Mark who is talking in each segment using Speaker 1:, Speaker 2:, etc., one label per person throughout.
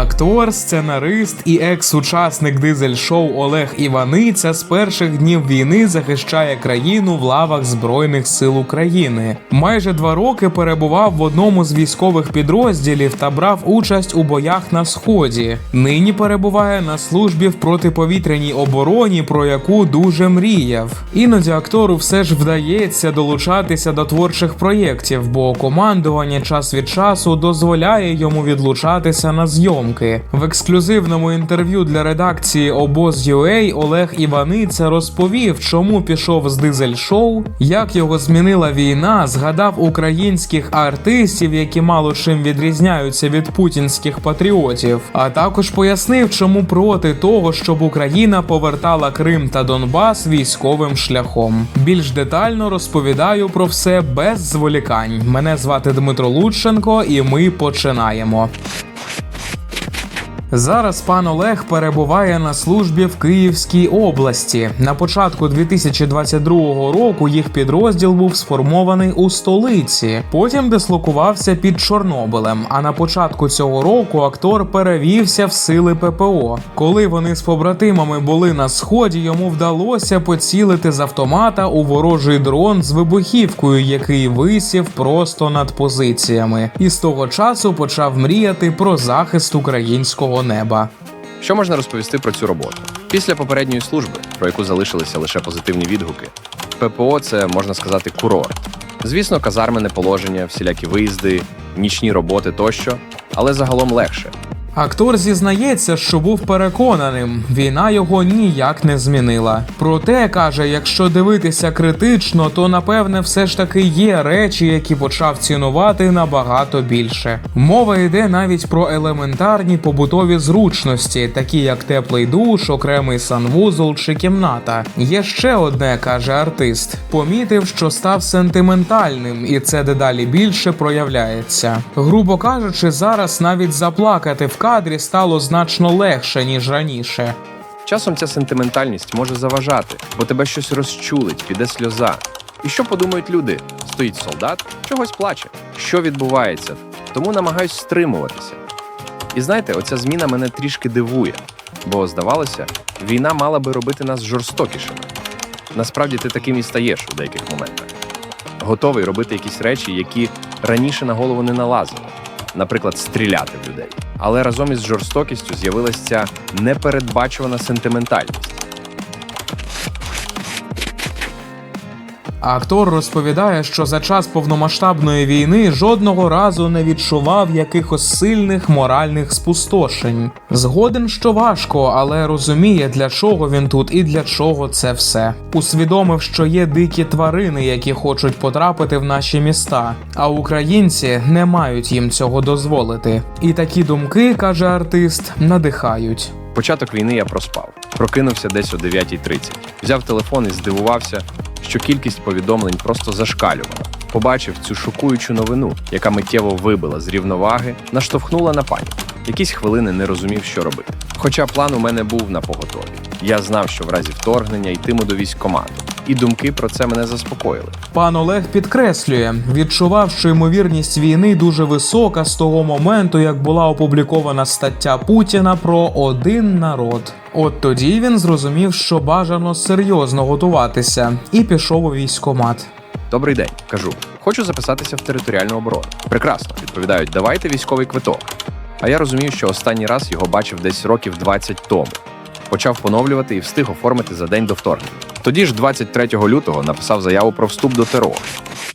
Speaker 1: Актор, сценарист і екс-учасник дизель-шоу Олег Іваниця з перших днів війни захищає країну в лавах Збройних сил України. Майже два роки перебував в одному з військових підрозділів та брав участь у боях на сході. Нині перебуває на службі в протиповітряній обороні, про яку дуже мріяв. Іноді актору все ж вдається долучатися до творчих проєктів, бо командування час від часу дозволяє йому відлучатися на зйомки. В ексклюзивному інтерв'ю для редакції Обоз.UA Олег Іваниця розповів, чому пішов з дизель-шоу, як його змінила війна, згадав українських артистів, які мало чим відрізняються від путінських патріотів, а також пояснив, чому проти того, щоб Україна повертала Крим та Донбас військовим шляхом. Більш детально розповідаю про все без зволікань. Мене звати Дмитро Лученко, і ми починаємо. Зараз пан Олег перебуває на службі в Київській області. На початку 2022 року їх підрозділ був сформований у столиці. Потім дислокувався під Чорнобилем. А на початку цього року актор перевівся в сили ППО. Коли вони з побратимами були на сході, йому вдалося поцілити з автомата у ворожий дрон з вибухівкою, який висів просто над позиціями. І з того часу почав мріяти про захист українського неба.
Speaker 2: Що можна розповісти про цю роботу? Після попередньої служби, про яку залишилися лише позитивні відгуки, ППО це можна сказати курорт. Звісно, казармене положення, всілякі виїзди, нічні роботи тощо, але загалом легше.
Speaker 1: Актор зізнається, що був переконаним, війна його ніяк не змінила. Проте каже, якщо дивитися критично, то напевне все ж таки є речі, які почав цінувати набагато більше. Мова йде навіть про елементарні побутові зручності, такі як теплий душ, окремий санвузол чи кімната. Є ще одне, каже артист. Помітив, що став сентиментальним, і це дедалі більше проявляється. Грубо кажучи, зараз навіть заплакати в кадрі стало значно легше ніж раніше.
Speaker 2: Часом ця сентиментальність може заважати, бо тебе щось розчулить, піде сльоза. І що подумають люди? Стоїть солдат, чогось плаче. Що відбувається? Тому намагаюсь стримуватися. І знаєте, оця зміна мене трішки дивує, бо здавалося, війна мала би робити нас жорстокішими. Насправді ти таким і стаєш у деяких моментах. Готовий робити якісь речі, які раніше на голову не налазили, наприклад, стріляти в людей. Але разом із жорстокістю з'явилася непередбачувана сентиментальність.
Speaker 1: Актор розповідає, що за час повномасштабної війни жодного разу не відчував якихось сильних моральних спустошень. Згоден, що важко, але розуміє, для чого він тут і для чого це все. Усвідомив, що є дикі тварини, які хочуть потрапити в наші міста, а українці не мають їм цього дозволити. І такі думки, каже артист, надихають.
Speaker 2: Початок війни я проспав. Прокинувся десь о 9.30. Взяв телефон і здивувався, що кількість повідомлень просто зашкалювала. Побачив цю шокуючу новину, яка миттєво вибила з рівноваги, наштовхнула на паніку. Якісь хвилини не розумів, що робити. Хоча план у мене був на поготові. Я знав, що в разі вторгнення йтиму до військкомату. І думки про це мене заспокоїли.
Speaker 1: Пан Олег підкреслює, відчував, що ймовірність війни дуже висока з того моменту, як була опублікована стаття Путіна про один народ. От тоді він зрозумів, що бажано серйозно готуватися, і пішов у військкомат.
Speaker 2: Добрий день, кажу. Хочу записатися в територіальну оборону. Прекрасно, відповідають, давайте військовий квиток. А я розумію, що останній раз його бачив десь років 20 тому. Почав поновлювати і встиг оформити за день до вторгнення. Тоді ж, 23 лютого, написав заяву про вступ до ТРО.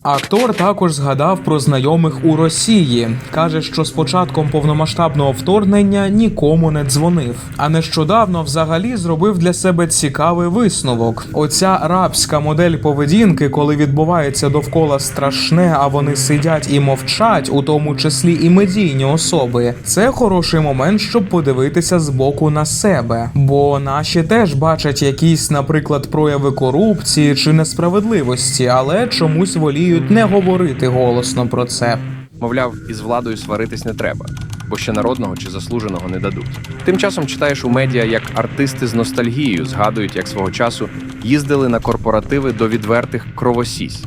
Speaker 1: Актор також згадав про знайомих у Росії. каже, що з початком повномасштабного вторгнення нікому не дзвонив. А нещодавно взагалі зробив для себе цікавий висновок. Оця рабська модель поведінки, коли відбувається довкола страшне, а вони сидять і мовчать, у тому числі і медійні особи. Це хороший момент, щоб подивитися збоку на себе. Бо наші теж бачать якісь, наприклад, прояви корупції чи несправедливості, але чомусь воліють не говорити голосно про це.
Speaker 2: Мовляв, із владою сваритись не треба, бо ще народного чи заслуженого не дадуть. Тим часом читаєш у медіа, як артисти з ностальгією згадують, як свого часу їздили на корпоративи до відвертих кровосісь.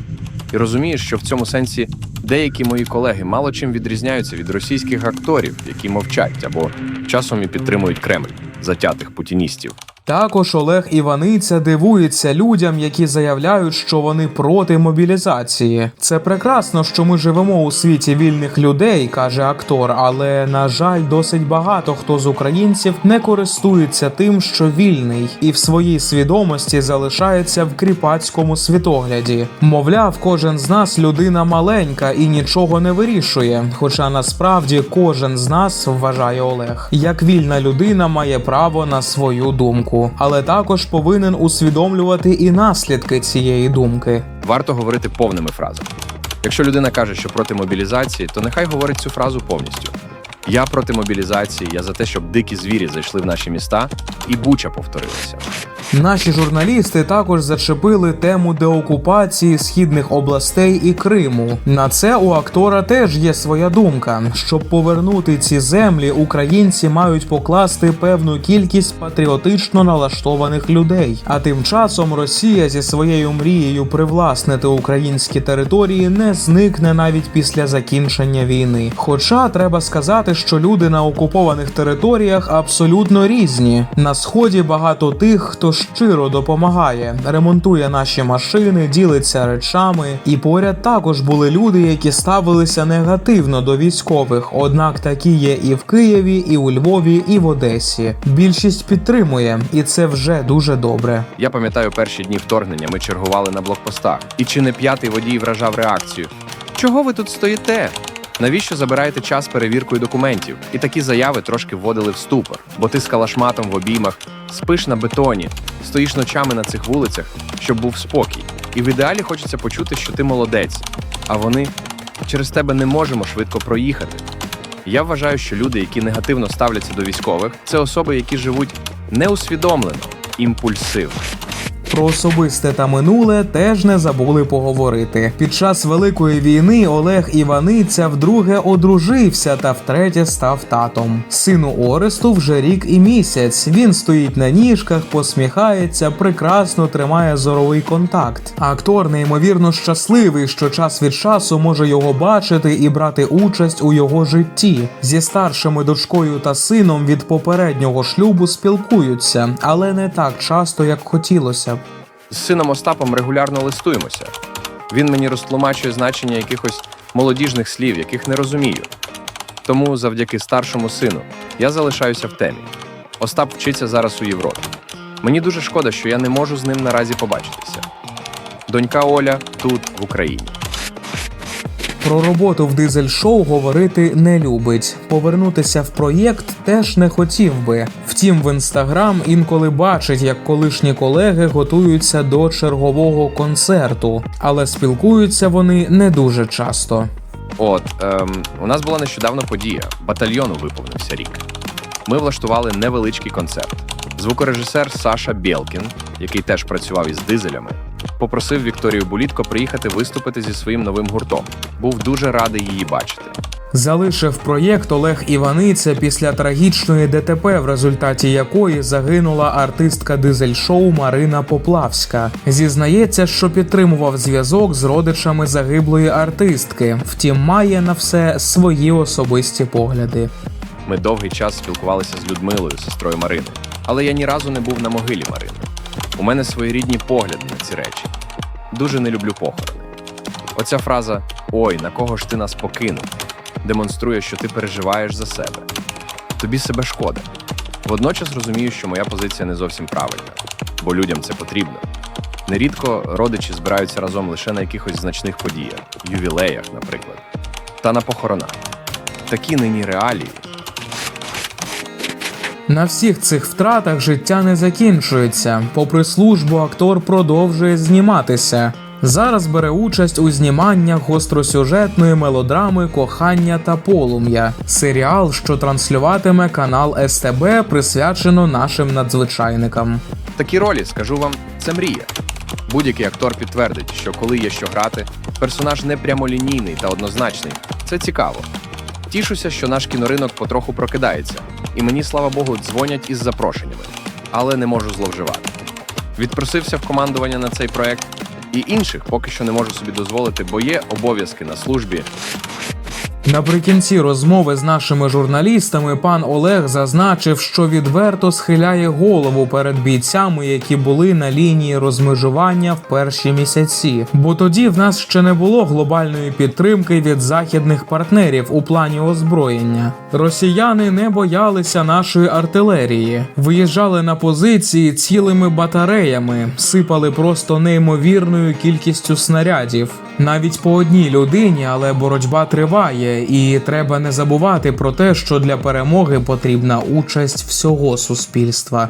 Speaker 2: І розумієш, що в цьому сенсі Деякі мої колеги мало чим відрізняються від російських акторів, які мовчать або часом і підтримують Кремль затятих путіністів.
Speaker 1: Також Олег Іваниця дивується людям, які заявляють, що вони проти мобілізації. Це прекрасно, що ми живемо у світі вільних людей, каже актор. Але на жаль, досить багато хто з українців не користується тим, що вільний, і в своїй свідомості залишається в кріпацькому світогляді. Мовляв, кожен з нас людина маленька і нічого не вирішує. Хоча насправді кожен з нас вважає Олег, як вільна людина має право на свою думку, але також повинен усвідомлювати і наслідки цієї думки.
Speaker 2: Варто говорити повними фразами. Якщо людина каже, що проти мобілізації, то нехай говорить цю фразу повністю. Я проти мобілізації, я за те, щоб дикі звірі зайшли в наші міста, і буча повторилася.
Speaker 1: Наші журналісти також зачепили тему деокупації східних областей і Криму. На це у актора теж є своя думка. Щоб повернути ці землі, українці мають покласти певну кількість патріотично налаштованих людей. А тим часом Росія зі своєю мрією привласнити українські території не зникне навіть після закінчення війни. Хоча треба сказати, що люди на окупованих територіях абсолютно різні. На сході багато тих, хто щиро допомагає, ремонтує наші машини, ділиться речами. І поряд також були люди, які ставилися негативно до військових. Однак такі є і в Києві, і у Львові, і в Одесі. Більшість підтримує, і це вже дуже добре.
Speaker 2: Я пам'ятаю перші дні вторгнення. Ми чергували на блокпостах. І чи не п'ятий водій вражав реакцію? Чого ви тут стоїте? Навіщо забираєте час перевіркою документів? І такі заяви трошки вводили в ступор, бо ти з калашматом в обіймах, спиш на бетоні, стоїш ночами на цих вулицях, щоб був спокій. І в ідеалі хочеться почути, що ти молодець, а вони через тебе не можемо швидко проїхати. Я вважаю, що люди, які негативно ставляться до військових, це особи, які живуть неусвідомлено, імпульсивно.
Speaker 1: Про особисте та минуле теж не забули поговорити. Під час великої війни Олег Іваниця вдруге одружився та втретє став татом. Сину Оресту вже рік і місяць. Він стоїть на ніжках, посміхається, прекрасно тримає зоровий контакт. Актор неймовірно щасливий, що час від часу може його бачити і брати участь у його житті. Зі старшими дочкою та сином від попереднього шлюбу спілкуються, але не так часто, як хотілося.
Speaker 2: З сином Остапом регулярно листуємося. Він мені розтлумачує значення якихось молодіжних слів, яких не розумію. Тому, завдяки старшому сину, я залишаюся в темі. Остап вчиться зараз у Європі. Мені дуже шкода, що я не можу з ним наразі побачитися. Донька Оля тут, в Україні.
Speaker 1: Про роботу в дизель-шоу говорити не любить. Повернутися в проєкт теж не хотів би. Втім, в інстаграм інколи бачить, як колишні колеги готуються до чергового концерту, але спілкуються вони не дуже часто.
Speaker 2: От, ем, у нас була нещодавно подія. Батальйону виповнився рік. Ми влаштували невеличкий концерт. Звукорежисер Саша Бєлкін, який теж працював із дизелями, попросив Вікторію Булітко приїхати виступити зі своїм новим гуртом. Був дуже радий її бачити.
Speaker 1: Залишив проєкт Олег Іваниця після трагічної ДТП, в результаті якої загинула артистка дизель-шоу Марина Поплавська. Зізнається, що підтримував зв'язок з родичами загиблої артистки, втім має на все свої особисті погляди.
Speaker 2: Ми довгий час спілкувалися з Людмилою, сестрою Марини, але я ні разу не був на могилі Марини. У мене своєрідні погляди на ці речі. Дуже не люблю похорони. Оця фраза Ой, на кого ж ти нас покинув? Демонструє, що ти переживаєш за себе. Тобі себе шкода. Водночас розумію, що моя позиція не зовсім правильна, бо людям це потрібно. Нерідко родичі збираються разом лише на якихось значних подіях, ювілеях, наприклад, та на похоронах. Такі нині реалії.
Speaker 1: На всіх цих втратах життя не закінчується. Попри службу, актор продовжує зніматися. Зараз бере участь у зніманнях гостросюжетної мелодрами Кохання та полум'я, серіал, що транслюватиме канал СТБ, присвячено нашим надзвичайникам.
Speaker 2: Такі ролі, скажу вам, це мрія. Будь-який актор підтвердить, що коли є що грати, персонаж не прямолінійний та однозначний. Це цікаво. Тішуся, що наш кіноринок потроху прокидається, і мені, слава Богу, дзвонять із запрошеннями, але не можу зловживати. Відпросився в командування на цей проект. І інших поки що не можу собі дозволити, бо є обов'язки на службі.
Speaker 1: Наприкінці розмови з нашими журналістами пан Олег зазначив, що відверто схиляє голову перед бійцями, які були на лінії розмежування в перші місяці. Бо тоді в нас ще не було глобальної підтримки від західних партнерів у плані озброєння. Росіяни не боялися нашої артилерії, виїжджали на позиції цілими батареями, сипали просто неймовірною кількістю снарядів. Навіть по одній людині, але боротьба триває, і треба не забувати про те, що для перемоги потрібна участь всього суспільства.